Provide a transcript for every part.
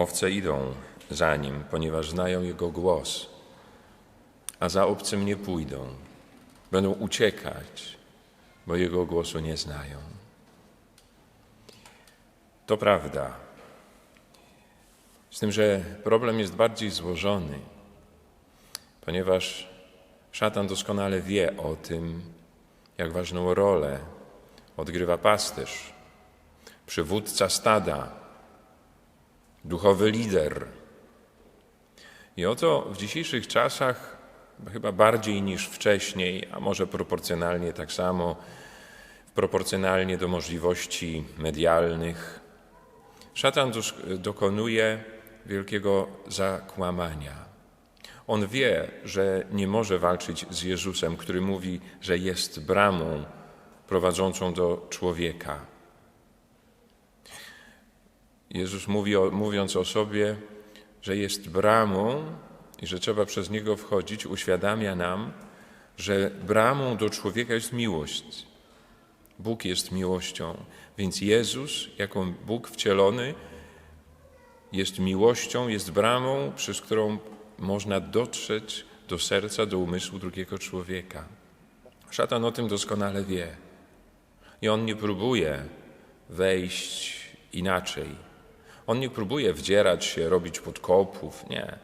Owce idą za nim, ponieważ znają jego głos, a za obcym nie pójdą. Będą uciekać, bo jego głosu nie znają. To prawda. Z tym, że problem jest bardziej złożony, ponieważ szatan doskonale wie o tym, jak ważną rolę odgrywa pasterz, przywódca stada, duchowy lider. I oto w dzisiejszych czasach, chyba bardziej niż wcześniej, a może proporcjonalnie tak samo, proporcjonalnie do możliwości medialnych, szatan dokonuje wielkiego zakłamania. On wie, że nie może walczyć z Jezusem, który mówi, że jest bramą prowadzącą do człowieka. Jezus mówi, o, mówiąc o sobie, że jest bramą i że trzeba przez niego wchodzić, uświadamia nam, że bramą do człowieka jest miłość. Bóg jest miłością, więc Jezus, jako Bóg wcielony, jest miłością, jest bramą, przez którą można dotrzeć do serca, do umysłu drugiego człowieka. Szatan o tym doskonale wie. I on nie próbuje wejść inaczej. On nie próbuje wdzierać się, robić podkopów, nie.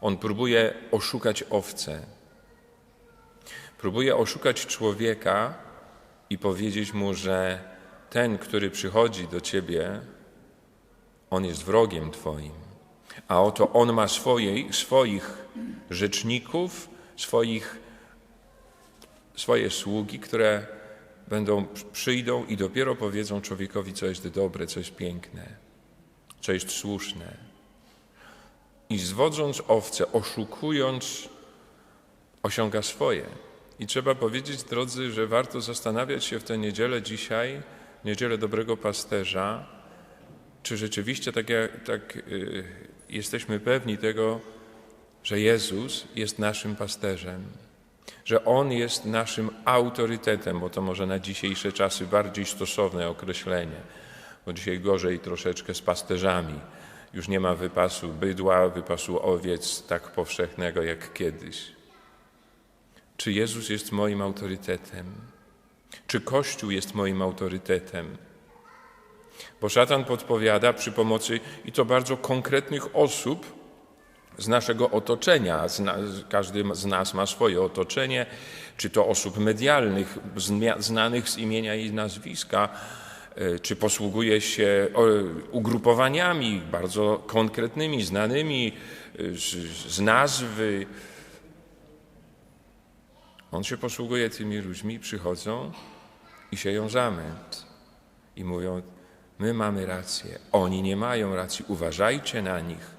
On próbuje oszukać owce. Próbuje oszukać człowieka i powiedzieć mu, że ten, który przychodzi do ciebie, on jest wrogiem twoim. A oto on ma swoich, swoich rzeczników, swoich, swoje sługi, które będą, przyjdą i dopiero powiedzą człowiekowi, co jest dobre, co jest piękne, co jest słuszne. I zwodząc owce, oszukując, osiąga swoje. I trzeba powiedzieć, drodzy, że warto zastanawiać się w tę niedzielę dzisiaj, niedzielę dobrego pasterza, czy rzeczywiście tak, tak yy, jesteśmy pewni tego, że Jezus jest naszym pasterzem, że On jest naszym autorytetem, bo to może na dzisiejsze czasy bardziej stosowne określenie, bo dzisiaj gorzej troszeczkę z pasterzami. Już nie ma wypasu bydła, wypasu owiec tak powszechnego jak kiedyś. Czy Jezus jest moim autorytetem? Czy Kościół jest moim autorytetem? Bo szatan podpowiada przy pomocy i to bardzo konkretnych osób z naszego otoczenia. Każdy z nas ma swoje otoczenie, czy to osób medialnych, znanych z imienia i nazwiska, e, czy posługuje się ugrupowaniami bardzo konkretnymi, znanymi z nazwy. On się posługuje tymi ludźmi, przychodzą i sieją zamęt i mówią, My mamy rację, oni nie mają racji. Uważajcie na nich,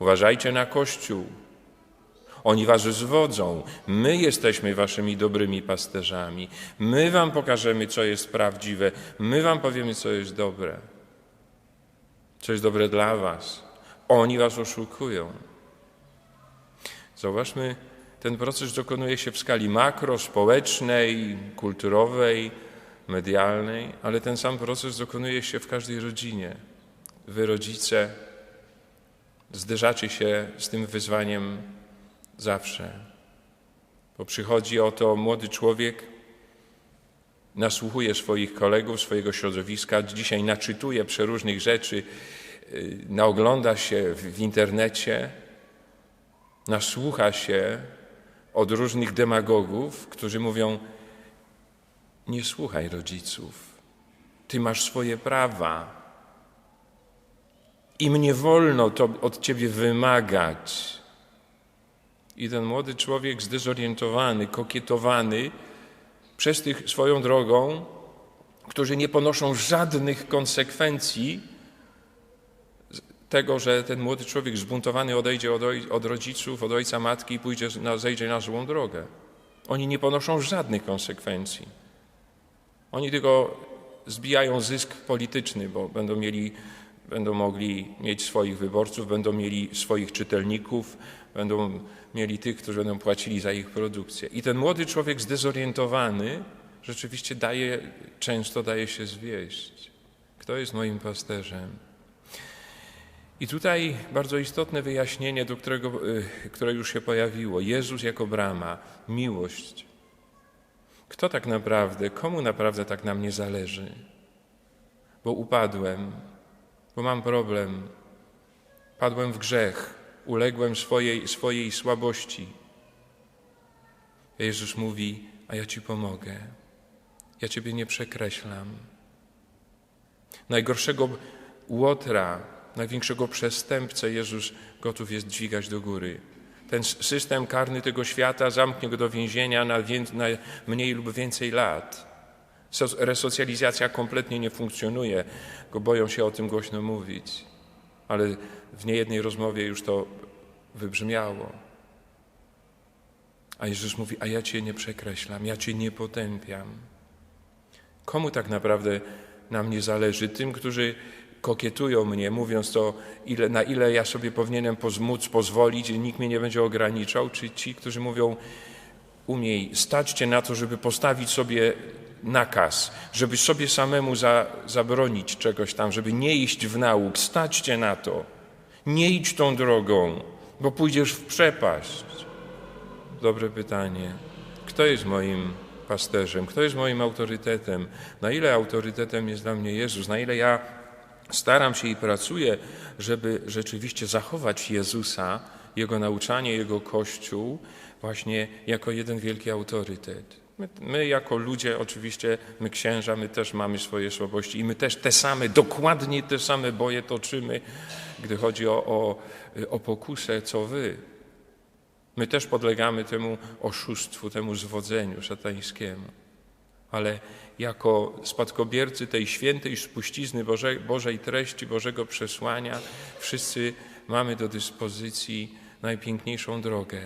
uważajcie na Kościół. Oni was zwodzą. My jesteśmy waszymi dobrymi pasterzami. My wam pokażemy, co jest prawdziwe. My wam powiemy, co jest dobre. Co jest dobre dla was. Oni was oszukują. Zauważmy, ten proces dokonuje się w skali makro, społecznej, kulturowej, medialnej, ale ten sam proces dokonuje się w każdej rodzinie. Wy, rodzice, zderzacie się z tym wyzwaniem zawsze. Bo przychodzi oto młody człowiek, nasłuchuje swoich kolegów, swojego środowiska, dzisiaj naczytuje przeróżnych rzeczy, y, naogląda się w internecie, nasłucha się od różnych demagogów, którzy mówią, nie słuchaj rodziców. Ty masz swoje prawa. Im nie wolno to od ciebie wymagać. I ten młody człowiek zdezorientowany, kokietowany przez tych swoją drogą, którzy nie ponoszą żadnych konsekwencji tego, że ten młody człowiek zbuntowany odejdzie od, oj, od rodziców, od ojca, matki i pójdzie na, zejdzie na złą drogę. Oni nie ponoszą żadnych konsekwencji. Oni tylko zbijają zysk polityczny, bo będą mieli, będą mogli mieć swoich wyborców, będą mieli swoich czytelników, będą mieli tych, którzy będą płacili za ich produkcję. I ten młody człowiek zdezorientowany rzeczywiście daje, często daje się zwieść. Kto jest moim pasterzem? I tutaj bardzo istotne wyjaśnienie, do którego, y, które już się pojawiło. Jezus jako brama, miłość. Kto tak naprawdę, komu naprawdę tak nam nie zależy? Bo upadłem, bo mam problem, padłem w grzech, uległem swojej, swojej słabości. Jezus mówi, a ja Ci pomogę. Ja Ciebie nie przekreślam. Najgorszego łotra, największego przestępcę Jezus gotów jest dźwigać do góry. Ten system karny tego świata zamknie go do więzienia na, wię- na mniej lub więcej lat. So- Resocjalizacja kompletnie nie funkcjonuje, bo boją się o tym głośno mówić. Ale w niejednej rozmowie już to wybrzmiało. A Jezus mówi, a ja Cię nie przekreślam, ja Cię nie potępiam. Komu tak naprawdę na mnie zależy? Tym, którzy kokietują mnie, mówiąc to, ile, na ile ja sobie powinienem móc pozwolić nikt mnie nie będzie ograniczał, czy ci, którzy mówią, umiej, stać Cię na to, żeby postawić sobie nakaz, żeby sobie samemu za, zabronić czegoś tam, żeby nie iść w nauk, stać Cię na to. Nie idź tą drogą, bo pójdziesz w przepaść. Dobre pytanie. Kto jest moim pasterzem? Kto jest moim autorytetem? Na ile autorytetem jest dla mnie Jezus? Na ile ja staram się i pracuję, żeby rzeczywiście zachować Jezusa, Jego nauczanie, Jego Kościół właśnie jako jeden wielki autorytet. My, my jako ludzie, oczywiście, my księża, my też mamy swoje słabości i my też te same, dokładnie te same boje toczymy, gdy chodzi o, o, o pokusę, co wy. My też podlegamy temu oszustwu, temu zwodzeniu szatańskiemu. Ale jako spadkobiercy tej świętej spuścizny Boże, Bożej treści, Bożego przesłania, wszyscy mamy do dyspozycji najpiękniejszą drogę.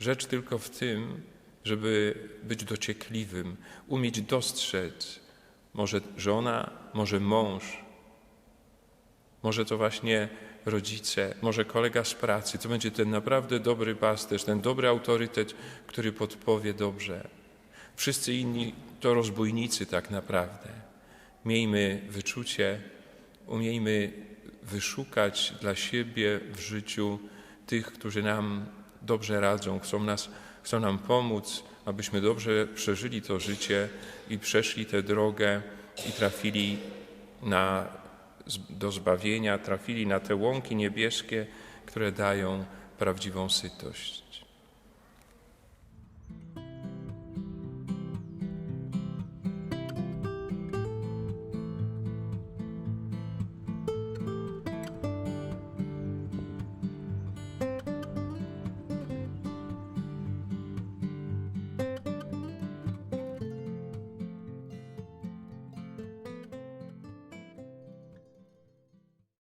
Rzecz tylko w tym, żeby być dociekliwym, umieć dostrzec, może żona, może mąż, może to właśnie rodzice, może kolega z pracy. To będzie ten naprawdę dobry pasterz, ten dobry autorytet, który podpowie dobrze. Wszyscy inni to rozbójnicy tak naprawdę. Miejmy wyczucie, umiejmy wyszukać dla siebie w życiu tych, którzy nam dobrze radzą, chcą, nas, chcą nam pomóc, abyśmy dobrze przeżyli to życie i przeszli tę drogę i trafili na, do zbawienia, trafili na te łąki niebieskie, które dają prawdziwą sytość.